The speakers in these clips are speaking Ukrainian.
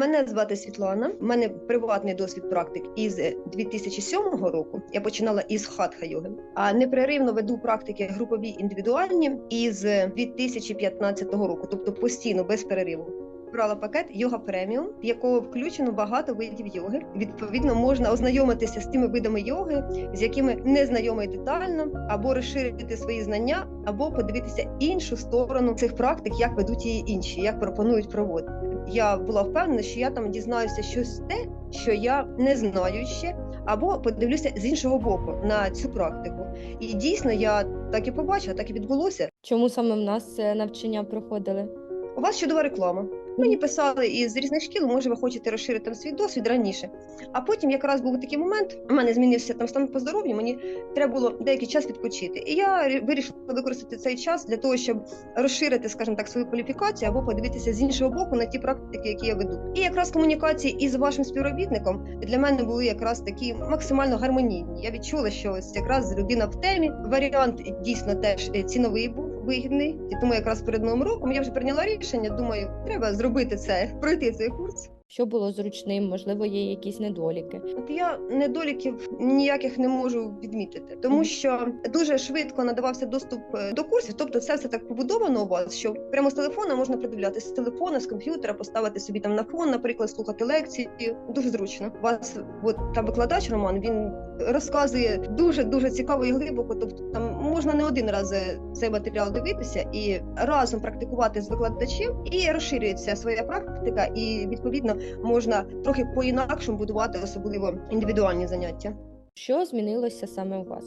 Мене звати Світлана. У мене приватний досвід практик із 2007 року. Я починала із хатха йоги, а непреривно веду практики групові індивідуальні із 2015 року, тобто постійно без перериву. Брала пакет йога преміум, в якого включено багато видів йоги. Відповідно, можна ознайомитися з тими видами йоги, з якими не знайомий детально, або розширити свої знання, або подивитися іншу сторону цих практик, як ведуть її інші, як пропонують проводити. Я була впевнена, що я там дізнаюся щось те, що я не знаю ще, або подивлюся з іншого боку на цю практику. І дійсно я так і побачила, так і відбулося. Чому саме в нас це навчання проходили? У вас чудова реклама. Мені писали із різних шкіл, може, ви хочете розширити там свій досвід раніше. А потім якраз був такий момент, у мене змінився там стан по здоров'ю, мені треба було деякий час відпочити. І я вирішила використати цей час для того, щоб розширити, скажімо так, свою кваліфікацію або подивитися з іншого боку на ті практики, які я веду. І якраз комунікації із вашим співробітником для мене були якраз такі максимально гармонійні. Я відчула, що ось якраз людина в темі. Варіант дійсно теж е, ціновий був вигідний. І тому якраз перед новим роком я вже прийняла рішення. Думаю, треба зробити це, пройти цей курс. Що було зручним? Можливо, є якісь недоліки. От я недоліків ніяких не можу відмітити, тому що дуже швидко надавався доступ е, до курсів. Тобто, це все так побудовано у вас, що прямо з телефона можна придивлятися з телефона, з комп'ютера, поставити собі там на фон, наприклад, слухати лекції. Дуже зручно. У вас от там викладач Роман. Він розказує дуже дуже цікаво і глибоко. Тобто, там можна не один раз цей матеріал дивитися і разом практикувати з викладачем, і розширюється своя практика, і відповідно можна трохи по-інакшому будувати особливо індивідуальні заняття. Що змінилося саме у вас?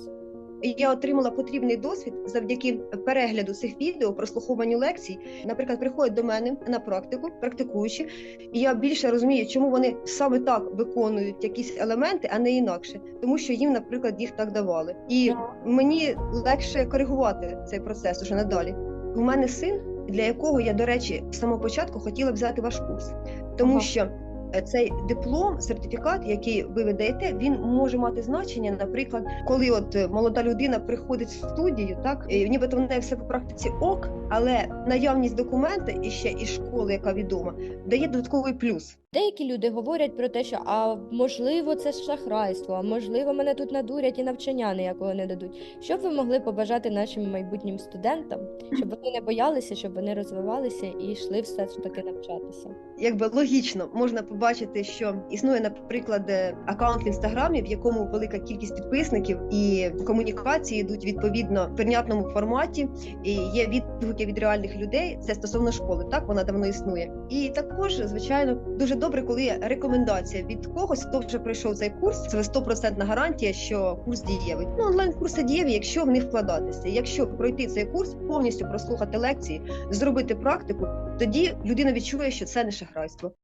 Я отримала потрібний досвід завдяки перегляду цих відео, прослуховуванню лекцій. Наприклад, приходять до мене на практику, практикуючи, і я більше розумію, чому вони саме так виконують якісь елементи, а не інакше, тому що їм, наприклад, їх так давали. І мені легше коригувати цей процес уже надалі. У мене син, для якого я, до речі, з самого початку хотіла взяти ваш курс, тому Ага. що е, цей диплом, сертифікат, який ви видаєте, він може мати значення, наприклад, коли от е, молода людина приходить в студію, так і нібито в неї все по практиці ок, але наявність документа і ще і школи, яка відома, дає додатковий плюс. Деякі люди говорять про те, що а можливо це шахрайство, а можливо мене тут надурять і навчання ніякого не дадуть. Що б ви могли побажати нашим майбутнім студентам, щоб вони не боялися, щоб вони розвивалися і йшли все ж таки навчатися? якби логічно можна побачити, що існує, наприклад, е, аккаунт в інстаграмі, в якому велика кількість підписників і комунікації йдуть відповідно в прийнятному форматі. І є відгуки від реальних людей. Це стосовно школи. Так вона давно існує. І також, звичайно, дуже добре, коли рекомендація від когось, хто вже пройшов цей курс. Це 100% гарантія, що курс дієвий. Ну онлайн курси дієві, якщо в них вкладатися. Якщо пройти цей курс, повністю прослухати лекції, зробити практику, тоді людина відчує, що це не шахрайство.